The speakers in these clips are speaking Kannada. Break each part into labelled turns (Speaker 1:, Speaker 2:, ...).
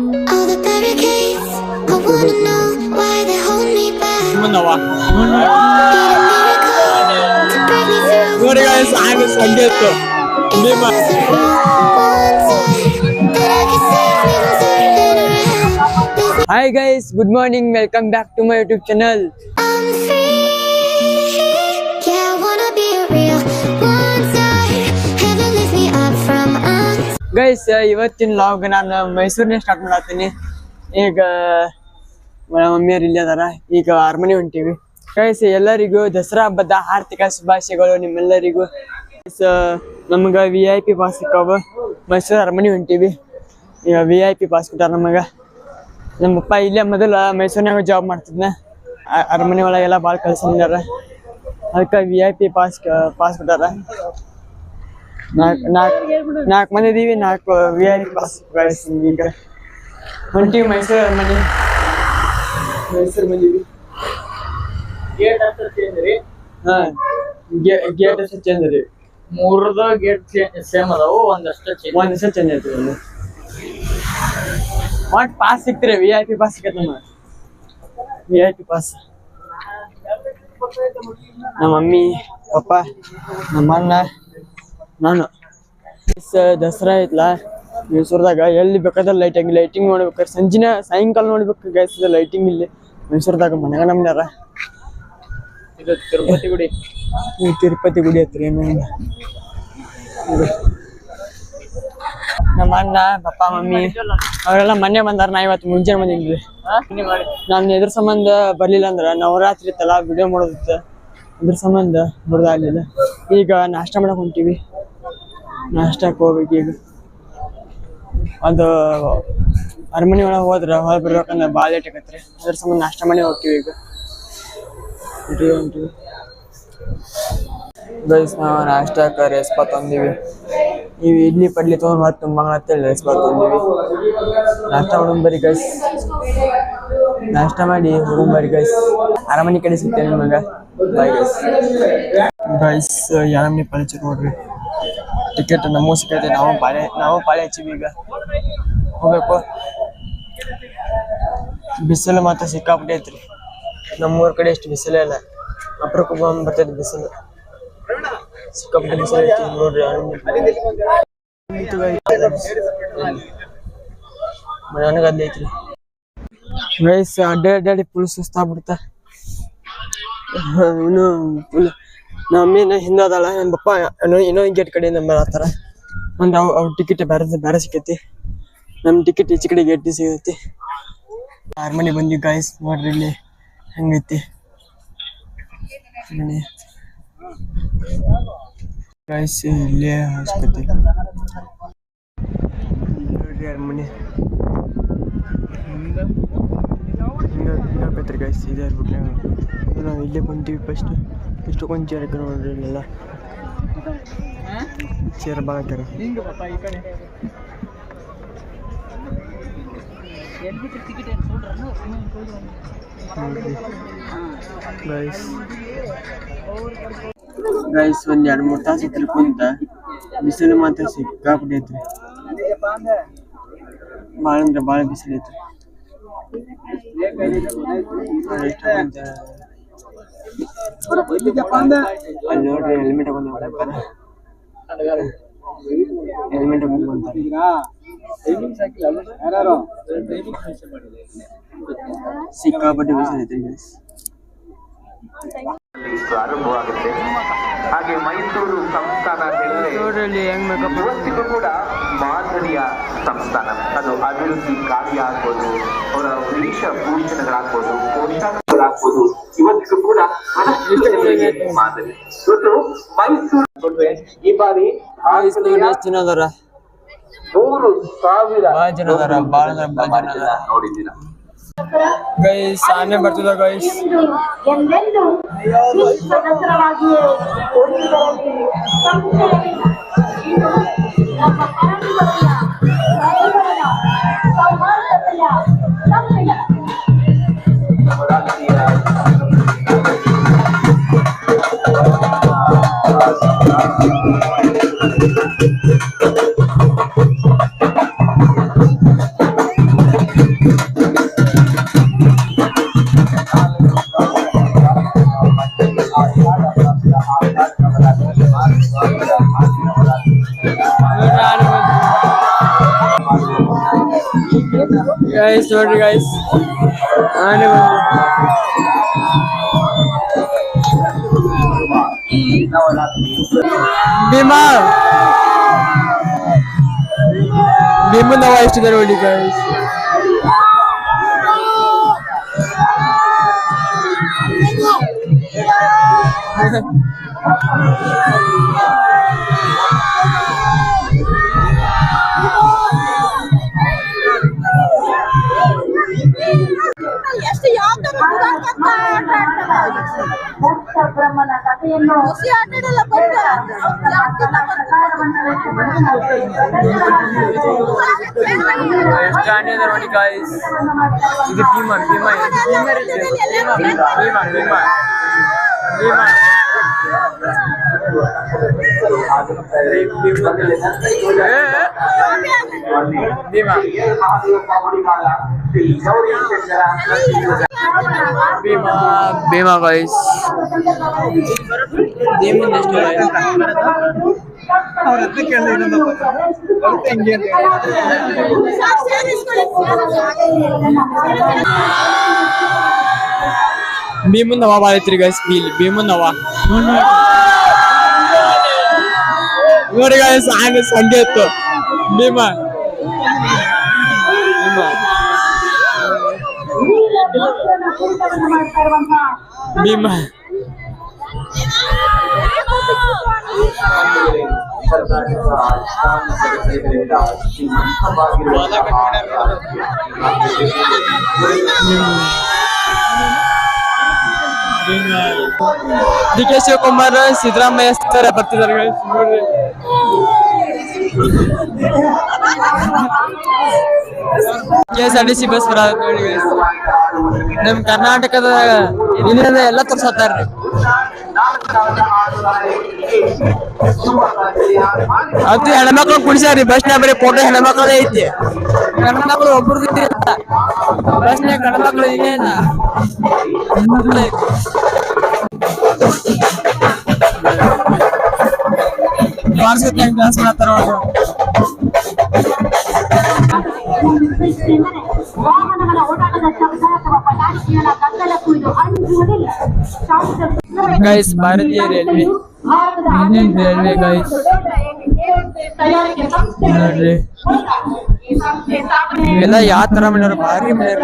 Speaker 1: All the barricades. I wanna know was on get to. Lima.
Speaker 2: Hi guys,
Speaker 1: good morning. Welcome back to my YouTube channel.
Speaker 2: Guys ಇವತ್ತಿನ ಲಾಗ್ ನಾನು ಮೈಸೂರಿನ ಸ್ಟಾರ್ಟ್ ಮಾಡತ್ತೀನಿ. ಈಗ ಮಮ್ಮಿಯವ್ರು ಇಲ್ಲಿ ಅದಾರ. ಈಗ ಅರಮನೆ ಹೊಂಟಿವಿ. ಗೈಸ್ ಎಲ್ಲರಿಗೂ ದಸರಾ ಹಬ್ಬದ ಆರ್ಥಿಕ ಶುಭಾಶಯಗಳು ನಿಮ್ಮೆಲ್ಲರಿಗೂ. ನಮ್ಗೆ ವಿ ಐ ಪಿ ಪಾಸ್ ಸಿಕ್ಕಾವ. ಮೈಸೂರು ಅರಮನೆ ಹೊಂಟಿವಿ. ಈಗ ವಿ ಐ ಪಿ ಪಾಸ್ ಕೊಟ್ಟಾರ ನಮಗೆ. ನಮ್ಮಪ್ಪ ಇಲ್ಲೇ ಮೊದಲ ಮೈಸೂರಿನಾಗ ಜಾಬ್ ಮಾಡ್ತಿದ್ನ. ಅರಮನೆ ಒಳಗೆಲ್ಲ ಭಾಳ ಮಾಡ್ಯಾರ ಅದಕ್ಕೆ V I P pass pass ಕೊಟ್ಟಾರ. ನಾಲ್ಕು ನಾಲ್ಕು ನಾಲ್ಕು ಮಂದಿ ಇದೀವಿ ನಾಲ್ಕು ವಿ ಐ ಪಿ ಪಾಸ್ ಗಳಿಸ್ತೀನಿ ಈಗ. ಹೊಂಟಿವಿ ಮೈಸೂರು ಮನೆ ಮೈಸೂರು ಬಂದೀವಿ
Speaker 3: ಗೇಟ್ ಹತ್ರ ಚೇಂಜ್ ರೀ.
Speaker 2: ಹಾಂ ಗೇಟ್ ಅಷ್ಟು ಚೇಂಜ್ ರೀ.
Speaker 3: ಮೂರದ ಗೇಟ್ ಸೇಮ್ ಅದಾವು ಒಂದಷ್ಟು ಚೇಂಜ್
Speaker 2: ಒಂದು ದಿವಸ ಚೇಂಜ್ ಆಯ್ತು ಒಂದು ಒಟ್ಟು ಪಾಸ್ ಸಿಕ್ತಿರಿ? ವಿ ಐ ಪಿ ಪಾಸ್ ಸಿಕ್ಕತ್ ನಮ್ಮ ವಿ ಐ ಪಿ ಪಾಸ್ ನಮ್ಮ ಮಮ್ಮಿ ಪಪ್ಪ ನಮ್ಮ ಅಣ್ಣ. ನಾನು ದಸರಾ ಐತ್ಲಾ? ಮೈಸೂರದಾಗ ಎಲ್ಲಿ ಬೇಕಾದ್ರೆ ಲೈಟಿಂಗ್ ಲೈಟಿಂಗ್ ನೋಡ್ಬೇಕಾರೆ ಸಂಜಿನ ಸಾಯಂಕಾಲ ನೋಡ್ಬೇಕು ಗೈಸ್ ಲೈಟಿಂಗ್ ಇಲ್ಲಿ. ಮೈಸೂರದಾಗ ಮನೆಗ ನಮ್ದಾರ
Speaker 3: ಇದು ತಿರುಪತಿ ಗುಡಿ.
Speaker 2: ಈ ತಿರುಪತಿ ಗುಡಿ ಹತ್ರ ಏನು. ನಮ್ಮ ಅಣ್ಣ ಪಪ್ಪ ಮಮ್ಮಿ ಅವರೆಲ್ಲ ಮೊನ್ನೆ ಬಂದಾರ ನಾ ಇವತ್ತು ಮುಂಜಾನೆ ಬಂದಿದ್ವಿ. ನಾನು ಎದ್ರ ಸಂಬಂಧ ಬರ್ಲಿಲ್ಲ ಅಂದ್ರ ನವರಾತ್ರಿ ಇತ್ತಲ್ಲ ವಿಡಿಯೋ ಮಾಡೋದಿತ್ತು. ಇದ್ರ ಸಂಬಂಧ ಬರ್ದಾಗ್ಲಿಲ್ಲ ಈಗ ನಾಷ್ಟ ಮಾಡಕ್ ಹೊಂಟೀವಿ. ನಾಷ್ಟಕ್ಕೆ ಹೋಗ್ಬೇಕು ಈಗ ಅದು ಅರಮನೆ ಒಳಗೆ ಹೋದ್ರೆ ಹೊರಗೆ ಬರ್ಬೇಕಂದ್ರೆ ಭಾಳ ಲೇಟ್ ಆಗತ್ರಿ ಅದ್ರ ಸಂಬಂಧ ನಾಷ್ಟ ಮಾಡಿ ಹೋಗ್ತೀವಿ ಈಗ. ಹೊಂಟೀವಿ ಗೈಸ್ ನಾವು ನಾಷ್ಟಕ್ಕೆ ರೇಸ್ಪಾ ತಂದೀವಿ. ನೀವು ಇಡ್ಲಿ ಪಡ್ಲಿ ತೊಗೊಂಡು ಹೊತ್ತು ತುಂಬ ಅಂತೇಳಿ ರೇಸ್ಪಾ ತಂದೀವಿ. ನಾಷ್ಟ ಬರಿ ಗೈಸ್ ನಾಷ್ಟ ಮಾಡಿ ಬರಿ ಗೈಸ್ ಅರಮನೆ ಕಡೆ ಸಿಗ್ತೇನೆ ನಿಮಗೆ. ಬಾಯ್ ಗೈಸ್ ಗೈಸ್ ಯಾರಮನೆ ಪರಿಚಯ ನೋಡ್ರಿ ಟಿಕೆಟ್ ನಮಗೂ ಸಿಕ್ಕೈತೆ ನಾವು ಪಾಳೆ ನಾವು ಪಾಳೆ ಹಚ್ಚಿವಿ ಈಗ ಹೋಗ್ಬೇಕು ಬಿಸಿಲು ಮಾತ್ರ ಸಿಕ್ಕಾಪಟ್ಟೆ ಐತ್ರಿ ನಮ್ಮೂರ ಕಡೆ ಎಷ್ಟು ಬಿಸಿಲೇ ಇಲ್ಲ ಅಪ್ರಕ್ಕೆ ಬಂದು ಬರ್ತೈತಿ ಬಿಸಿಲು ಸಿಕ್ಕಾಪಟ್ಟೆ ಬಿಸಿಲು ಐತಿ ನೋಡ್ರಿ ನನಗೆ ಅಲ್ಲಿ ಐತ್ರಿ ವಯಸ್ಸು ಅಡ್ಡಾಡಿ ಫುಲ್ ಸುಸ್ತಾಗ್ಬಿಡ್ತಾ ಇನ್ನು ಫುಲ್ ನಮ್ಮ ಮಮ್ಮಿನ ಹಿಂದೆ ಅದಾಳ ನಮ್ಮ ಪಪ್ಪ ಏನೋ ಏನೋ ಗೇಟ್ ಕಡೆಯಿಂದ ಆತರ ಒಂದು ಅವ್, ಅವ್ರ ಟಿಕೆಟ್ ಬೇರೆ ಬೇರೆ ಸಿಕ್ಕೈತಿ. ನಮ್ಮ ಟಿಕೆಟ್ ಈಚೆ ಕಡೆ ಗೇಟ್ ಸಿಗೈತಿ. ಮನೆ ಬಂದ್ವಿ ಗಾಯ್ಸ್ ನೋಡ್ರಿ ಇಲ್ಲಿ ಹೆಂಗೈತಿ. ಮನೆ. ಗಾಯ್ಸ್ ಇಲ್ಲೇ ಆಸ್ಪತ್ರೆ. ನೋಡ್ರಿ ಅರಮನೆ ಹಿಂಗೈತ್ರಿ ಗಾಯ್ಸ್ ಇದೆ ಇರ್ಬೇಕು ನಾವು ಇಲ್ಲೇ ಬಂದೀವಿ ಫಸ್ಟ್ ಇಷ್ಟೊಂದು ಚೇರ್ ಹಾಕಿ ನೋಡ್ರಿ ಇಲ್ಲೆಲ್ಲ ಚೇರ್ ಭಾಳ ಹಾಕ್ಯಾರ
Speaker 3: ಹಿಂಗ ಪಾಪ ಈ ಕಡೆ
Speaker 2: ಗೈಸ್ ಗೈಸ್ ಒಂದ್ ಎರಡ್ ಮೂರ್ ತಾಸು ಇತ್ತು ಕುಂತ ಬಿಸಿಲು ಮಾತ್ರ ಸಿಕ್ಕಾಪಟ್ಟೆ ಐತ್ರಿ ಭಾಳ ಅಂದ್ರೆ ಭಾಳ ಬಿಸಿಲು ಐತ್ರಿ ನಾನ್ ಎಷ್ಟ್ ಕುಂತ ಅಲ್ಲಿ ನೋಡ್ರಿ ಹೆಲ್ಮೆಟ್ ಹೆಲ್ಮೆಟ್ ಸಿಕ್ಕಾಪಟ್ಟೆ ಬಿಸಿಲು ಐತ್ರಿ ಗೈಸ್
Speaker 4: ಪ್ರಾರಂಭವಾಗುತ್ತೆ ಹಾಗೆ ಮೈಸೂರು ಸಂಸ್ಥಾನ ಇವತ್ತಿಗೂ ಕೂಡ ಮಾದರಿಯ ಸಂಸ್ಥಾನ. ಅದು ಅಭಿವೃದ್ಧಿ ಕಾರ್ಯ ಆಗ್ಬೋದು ಅವರ ವೇಷ ಭೂಷಣಗಳಾಗ್ಬೋದು ಪೋಷಾಕಗಳಾಗ್ಬೋದು ಇವತ್ತಿಗೂ ಕೂಡ ಮಾದರಿ. ಇವತ್ತು ಮೈಸೂರು ಈ ಬಾರಿ
Speaker 2: ನಗರ
Speaker 4: ಮೂರು ಸಾವಿರ
Speaker 2: ಜನಗರ ಜನ ಅದಾರ ಭಾಳ ಅಂದ್ರೆ ಭಾಳ ಜನ ಅದಾರ
Speaker 4: ನೋಡಿದ್ದೀರಾ?
Speaker 2: ಗೈಸ್ ಆನೆ ಬರ್ತದ ಗೈಸ್.
Speaker 5: ಎಂದೆಂದು
Speaker 2: ഗൈസ് നോട്ട് ഗൈസ്
Speaker 5: ആന ഭീമാ. ഭീമ നവായിഷ്ടത്തിന് വേണ്ടി guys Thank you. Stand here, guys. The
Speaker 2: demon, demon, demon, demon, demon. Bhima guys దేవుని నెక్స్ట్ ಅವ್ರ ಅದಕ್ಕೆ ಅಲ್ಲ ಇನ್ನೊಂದು ಬರುತ್ತೆ ಹೆಂಗೆ ಅಂತ ಭೀಮನ್ ನವಾ ಬಾಳೈತ್ರಿ ಗೈಸ್ ಬೀಲ್ ಭೀಮನ್ ನವಾ Mari guys, ane sangeto. Lima. Lima.
Speaker 5: Lima. Lima.
Speaker 2: Lima. Lima. Lima. D K Shivakumar, Siddaramaiah sir ಬರ್ತಿದ್ದಾರೆ K S R T C bus ಬರ. ನಮ್ ಕರ್ನಾಟಕದ ಎಲ್ಲ ತೋರ್ಸತ್ತಾರ್ರಿ. ಅದು ಹೆಣ್ಮಕ್ಳು ಕುಡಿಸ್ಯಾರಿ ಬಸ್ನ್ಯಾಗ ಬರೀ ಫೋಟೋ ಹೆಣ್ಮಕ್ಳದೇ ಐತಿ ಗಂಡ್ಮಕ್ಳು ಒಬ್ರದ್ದು ಇಲ್ಲ ಬಸ್ನ್ಯಾಗ ಗಂಡ್ಮಕ್ಳು ಇಲ್ಲೇ ಇಲ್ಲ ಹೆಣ್ಮಕ್ಳು ಐತಿ ವಾರ್ಷಿಕ ಡ್ಯಾನ್ಸ್ ಮಾಡ್ತಾರ ನೋಡ್ರಿ
Speaker 5: ವಾಹನಗಳ ಓಡಾಟದ ಶಬ್ದ ಅಥವಾ ಪಟಾಕಿಗಳ ಗದ್ದಲ ಕುರಿತು ಅಂಜುವುದಿಲ್ಲ
Speaker 2: ಗೈಸ್ ಭಾರತೀಯ ರೈಲ್ವೆ ಏನೇನ್ ಗೈಸ್ ನೋಡ್ರಿ ಇವೆಲ್ಲ ಯಾವ ತರ ಮಾಡ್ಯಾರ ಭಾರಿ ಮಾಡ್ಯಾರ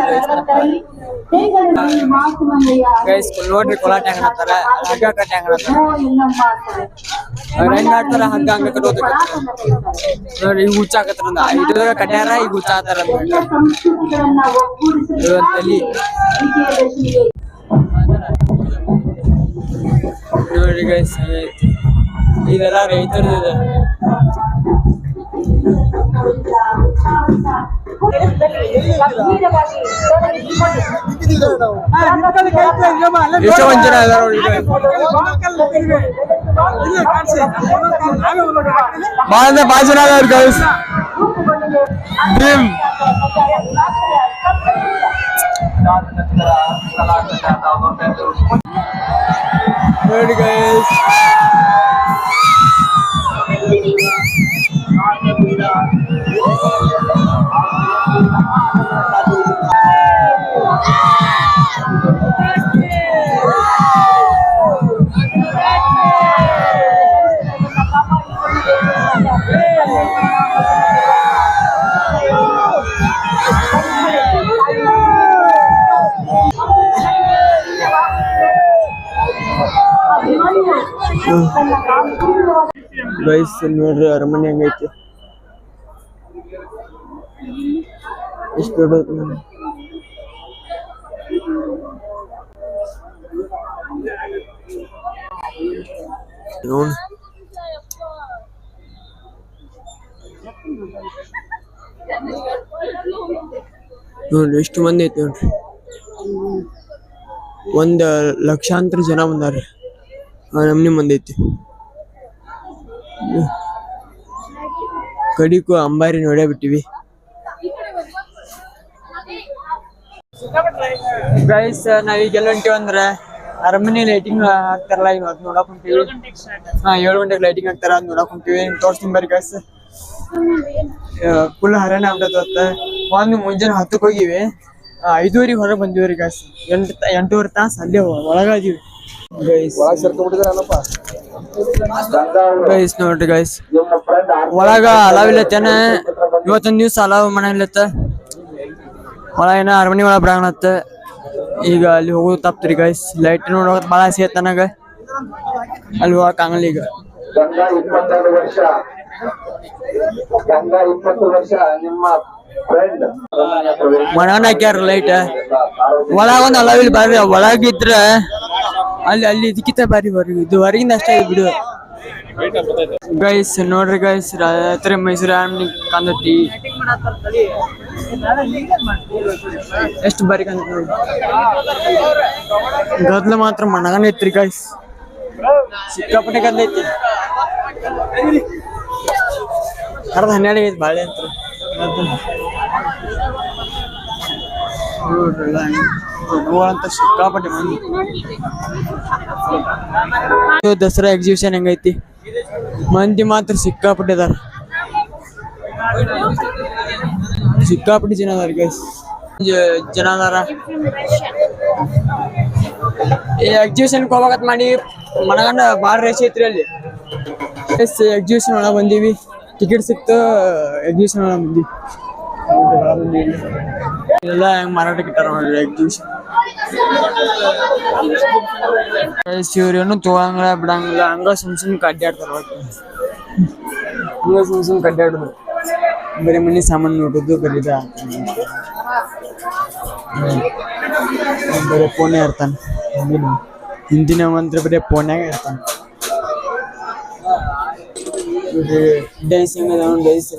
Speaker 2: ಗೈಸ್ ನೋಡ್ರಿ ಕೊಲ ಟ್ಯಾಂಗ್ ಹಾಕ್ತಾರ ಹಗ್ಗ
Speaker 5: ಟ್ಯಾಂಗ್
Speaker 2: ಹಾಕ್ತಾರ ಹೆಂಗ್ ಆಡ್ತಾರ ಹಗ್ಗ ಹಂಗ ಕಟ್ಟೋದು ನೋಡ್ರಿ ಈಗ ಹುಚ್ಚಾಕತ್ತಾರ ಇದ್ರೊಳಗ ಕಟ್ಯಾರ ಈಗ ಹುಚ್ಚಾತಾರ ತಲಿ ನೋಡಿ ಗೈಸ್
Speaker 5: இதெல்லாம் வைத்திருந்தது
Speaker 2: ಎಷ್ಟು ವಂಚನ ಬಾಳ ಬಾಳ ಜನ ಗೈಸ್ ಭೀಮ್ ನೋಡಿ ಗೈಸ್ ಗೈಸ್ ನೋಡ್ರಿ ಅರಮನೆ ಹೆಂಗೈತಿ. ಎಷ್ಟು ದೊಡ್ಡ ನೋಡಿ. ನೋಡ್ ನೋಡ್ರಿ ಎಷ್ಟು ಮಂದಿ ಐತಿ ನೋಡ್ರಿ. ಒಂದ್ ಲಕ್ಷಾಂತರ ಜನ ಬಂದಾರ್ರಿ. ಆ, ನಮ್ನಿ ಮಂದಿ ಐತಿ. ಕಡಿಕು ಅಂಬಾರಿ ನೋಡೇ ಬಿಟ್ಟಿವಿ. ಗೈಸ್ ನಾವೀಗೆಲ್ಲ ಹೊಂಟಿವಿ ಅಂದ್ರೆ ಅರಮನೆ ಲೈಟಿಂಗ್ ಹಾಕ್ತಾರಲ್ಲ ಈಗ ಅದ್ ನೋಡಕ್ ಹೊಂಟಿವಿ. ಹಾ ಏಳು ಗಂಟೆಗೆ ಲೈಟಿಂಗ್ ಹಾಕ್ತಾರ ಅದ್ ನೋಡಕ್ ಹೊಂಟಿವಿ. ತೋರ್ಸ್ತೀನಿ ಬರ್ರಿ ಗೈಸ್ ಫುಲ್ ಹರಣ ಆಗ್ಬಿಟ್ಟತ್ತ ಒಂದು ಮುಂಜಾನೆ ಹತ್ತಕ್ಕೆ ಹೋಗಿವಿ. ಐದೂವರೆಗೆ ಹೊರಗೆ ಬಂದಿವ್ರಿ ಗಾಯ್ಸ್ ಎಂಟು ತ- ಎಂಟೂವರೆ ತಾಸು ಅಲ್ಲೇ ಒಳಗಾದೀವಿ ಗೈಸ್ ಗೈಸ್ ನೋಡ್ರಿ ಗೈಸ್ ಒಳಗ ಅಲಾವಿಲ್ಲತ್ತೇನ ಇವತ್ತೊಂದ್ ದಿವ್ಸ ಅಲಾವ್ ಮನೆಯಲ್ಲತ್ತ ಒಳಗೇನ ಅರಮನೆ ಒಳ ಬರಾಣತ್ತ ಈಗ ಅಲ್ಲಿ ಹೋಗೋದು ತಪ್ತ್ರಿ ಗೈಸ್ ಲೈಟ್ ನೋಡೋದ್ ಬಹಳ ಸಿಗತ್ತೆ ನನಗ. ಅಲ್ಲಿ ಹೋಗಕ್ ಆಗಲ್ಲ ಈಗ.
Speaker 4: ವರ್ಷ ನಿಮ್ಮ
Speaker 2: ಹಾಕ್ಯಾರ ಲೈಟ್ ಒಳಗ ಒಂದ್ ಅಲಾವಿಲ್ ಬರ್ರಿ. ಒಳಗಿದ್ರ ಅಲ್ಲಿ ಅಲ್ಲಿ ಇದಕ್ಕಿಂತ ಬಾರಿ ಹೊರಗೆ ಇದು ಹೊರಗಿಂದ ಅಷ್ಟೇ ಬಿಡು. ಗೈಸ್ ನೋಡ್ರಿ ಗೈಸ್ ರಾತ್ರಿ ಮೈಸೂರು ಅರಮನೆ ಕಾಂದತಿ ಎಷ್ಟು ಬಾರಿ ನೋಡಿ. ಗದ್ಲ ಮಾತ್ರ ಮನಗನ ಐತ್ರಿ ಗೈಸ್ ಸಿಕ್ಕಾಪಟ್ಟೆ ಗದ್ಲ ಐತಿ. ಅರ್ಧ ಹನ್ನೆರಡು ಐತಿ ಬಾಳೆ ಅಂತ ಅಂತ ಸಿಕ್ಕಾಪಟ್ಟೆ ಮಂದಿ. ದಸರಾ ಎಕ್ಸಿಬಿಷನ್ ಹೆಂಗೈತಿ? ಮಂದಿ ಮಾತ್ರ ಸಿಕ್ಕಾಪಟ್ಟೆ ಅದಾರ ಸಿಕ್ಕಾಪಟ್ಟೆ ಜನ ಅದಾರ ಜನ ಅದಾರ ಎಕ್ಸಿಬಿಷನ್ ಹೋಗ್ಬೇಕಂತ ಮಾಡಿ ಮನಗಂಡ ಭಾಳ ರೇಷ್ ಐತ್ರಿ ಅಲ್ಲಿ. ಎಸ್ ಎಕ್ಸಿಬಿಷನ್ ಒಳಗೆ ಬಂದೀವಿ. ಟಿಕೆಟ್ ಸಿಕ್ತು ಎಕ್ಸಿಬಿಷನ್ ಒಳಗೆ ಬಂದೀವಿ. ಎಲ್ಲ ಹೆಂಗೆ ಮಾರಾಟಕ್ಕೆ ಇಟ್ಟಾರ ನೋಡಿ ಎಕ್ಸಿಬಿಷನ್ ಇವ್ರೇನು ತಗೊಳಂಗಿಲ್ಲ ಬಿಡಂಗಿಲ್ಲ ಹಂಗ ಸುಮ್ ಸುಮ್ ಅಡ್ಡಾಡ್ತಾರ ಒಟ್ಟು ಹಂಗ ಸುಮ್ ಸುಮ್ ಅಡ್ಡಾಡುದು ಬರೀ ಮನೆ ಸಾಮಾನು ನೋಡುದು ಬರೀ ಇದ ಬರೀ ಫೋನೇ ಇರ್ತಾನ ಹಿಂದಿನ ಹಿಂದಿನ ಮಂತ್ರ ಬರೀ ಫೋನ್ಯಾಗ ಇರ್ತಾನ ಡೈಸ್ ಹೆಂಗ ಡೈಸ್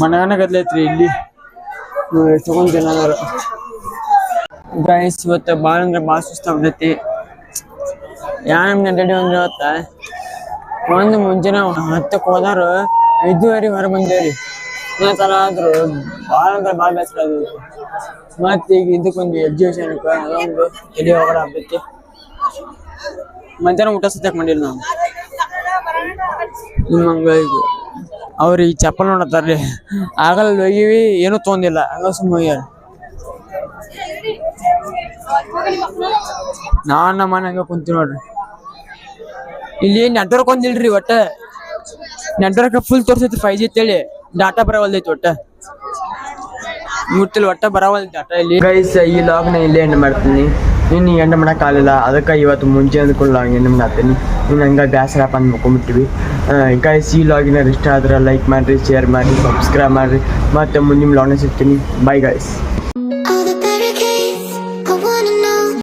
Speaker 2: ಮನಗನ ಗದ್ಲೈತ್ರಿ ಇಲ್ಲಿ. ಎಷ್ಟೊಂದ್ ಜನ ಅದಾರ ಗೈಸ್ ಇವತ್ತು ಭಾಳ ಅಂದ್ರೆ ಭಾಳ ಸುಸ್ತ ಆಗ್ತೈತಿ. ಯಾ ನಮ್ಗೆ ರೆಡಿ ಅಂದ್ರೆ ಇವತ್ತ ಒಂದು ಮುಂಜಾನೆ ಹತ್ತಕ್ಕೆ ಹೋದಾರ ಐದುವರೆಗೆ ಹೊರ ಬಂದೇವ್ರಿ. ತರ ಆದ್ರು ಭಾಳ ಅಂದ್ರೆ ಭಾಳ ಬೇಸರ ಆಗೈತಿ ಮತ್ತೆ ಈಗ ಇದಕ್ಕೊಂದು ಎಕ್ಸಿಬಿಷನ್ಗೆ ಅದೊಂದು ಎಲ್ಲಿ ಹೋಗೋಣ ಆಗ್ತೈತಿ ಮಧ್ಯಾಹ್ನ ಊಟ ಸತ್ಯಕ್ಕೆ ಮಾಡಿಲ್ಲ ನಾವು. ನಿಮ್ಮಂಗ ಈ ಚಪ್ಪಲ್ ನೋಡತ್ತಾರ್ರಿ ಆಗಲ್ಲ ಹೋಗಿವಿ, ಏನೂ ತೊಗೊಂದಿಲ್ಲ ಹಂಗ ಸುಮ್ಮನೆ ನಾವ್ ನಮ್ಮ ಹಂಗ ಕುಂತೀವಿ ನೋಡ್ರಿ. ಇಲ್ಲಿ ನೆಟ್ವರ್ಕ್ ಒಂದಿಲ್ರಿ ಒಟ್ಟ. ನೆಟ್ವರ್ಕ್ ಫುಲ್ ತೋರ್ಸೈತಿ ಫೈವ್ ಜಿ ಅಂತೇಳಿ. ಡಾಟಾ ಬರವಲ್ದೈತಿ ಒಟ್ಟ. ಮುಟ್ಟಿಲ್ ಒಟ್ಟ ಬರವಲ್ ಡಾಟಾ ಇಲ್ಲಿ. ಗೈಸ್ ಈ ಲಾಗ್ನ ಇಲ್ಲೇ ಎಂಡ್ ಮಾಡ್ತೀನಿ. ಇನ್ನು ಎಂಡ್ ಮಾಡೋಕ್ಕಾಗಲಿಲ್ಲ ಅದಕ್ಕೆ ಇವತ್ತು ಮುಂಚೆ ಅಂದ್ಕೊಂಡು ಎಂಡ್ ಮಾಡ್ತೀನಿ ಇನ್ನು ಗ್ಯಾಸ್ ರ್ಯಾಪ್ ಅಂತ ಮುಕ್ಕೊಂಬಿಟ್ಟಿವಿ. ಗೈಸ್ ಈ ಲಾಗಿನ ಇಷ್ಟ ಆದ್ರೆ ಲೈಕ್ ಮಾಡಿರಿ ಶೇರ್ ಮಾಡಿ ಸಬ್ಸ್ಕ್ರೈಬ್ ಮಾಡಿರಿ. ಮತ್ತೆ ಮುಂದಿನ ಲಾಂಗ್ ಸಿಗ್ತೀನಿ. Bye guys